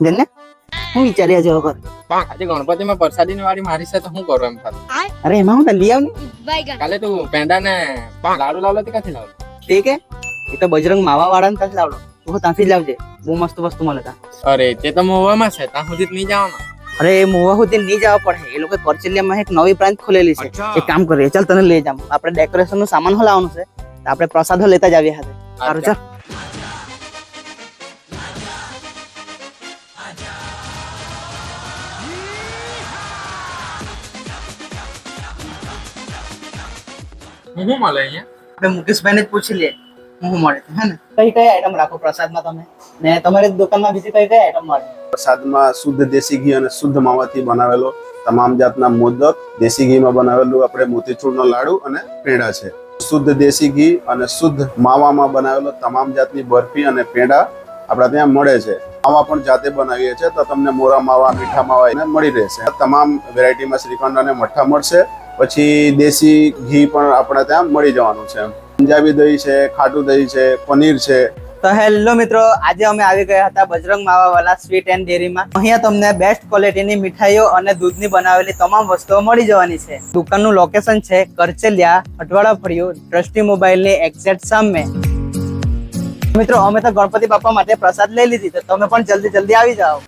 જને? હું વિચાર્યા જેવો કર આજે ગણપતિમાં પ્રસાદી ની વાળી મારી સાથે શું કરું એમ થાય અરે એમાં હું લઈ આવ ને? કાલે તું પેંડા ને લાડુ લાવલો તે ક્યાંથી લાવલો? તે કે? એ તો બજરંગ માવા વાળાને ત્યાંથી લાવડો તું ત્યાંથી જ લાવજે. બહુ મસ્ત વસ્તુ મળે તા અરે તે તો મોવામાં છે. ત્યાં સુધી નહીં જવાનું. અરે એ મોવા સુધી નહીં જવા પડે. એ લોકો કરચલિયામાં એક નવી બ્રાન્ચ ખોલેલી છે. એક કામ કરીએ. ચાલ તને લઈ જામ આપણે ડેકોરેશનનું સામાન હો લાવવાનું છે. આપણે પ્રસાદો લેતા જ આવ્યા હતા સારું ચાલ. હું શું મળે અહીંયા? આપણે મુકેશભાઈને જ પૂછી લઈએ હું શું મળે હે ને? કઈ કઈ આઈટમ રાખો પ્રસાદમાં તમે? ને તમારી દુકાનમાં બીજી કઈ કઈ આઈટમ મળે? પ્રસાદમાં શુદ્ધ દેશી ઘી અને શુદ્ધ માવાથી બનાવેલો તમામ જાતના મોદક દેશી ઘીમાં બનાવેલું આપણે મોતીચૂરનો લાડુ અને પેંડા છે. શુદ્ધ દેશી ઘી અને શુદ્ધ માવામાં બનાવેલો તમામ જાતની બરફી અને પેંડા આપણા ત્યાં મળે છે. માવા પણ જાતે બનાવીએ છીએ તો તમને મોરા માવા મીઠા માવા એને મળી રહેશે. તમામ વેરાયટીમાં શ્રીખંડ અને મઠ્ઠા મળશે. પછી દેશી ઘી પણ આપણે ત્યાં મળી જવાનું છે. પંજાબી દહીં છે, ખાટું દહીં છે, પનીર છે. તો હેલો મિત્રો, આજે અમે આવી ગયા હતા બજરંગ માવા વાળા સ્વીટ એન્ડ ડેરીમાં. અહીંયા તમને બેસ્ટ ક્વોલિટીની મીઠાઈઓ અને દૂધની બનાવેલી તમામ વસ્તુઓ મળી જવાની છે. દુકાનનું લોકેશન છે કરચેલિયા અઠવાડા ફળિયું, ટ્રસ્ટી મોબાઈલની એક્ઝેક્ટ સામે. મિત્રો, અમે તો ગણપતિ બાપા માટે પ્રસાદ લઈ લીધી, તો તમે પણ જલ્દી જલ્દી આવી જાઓ.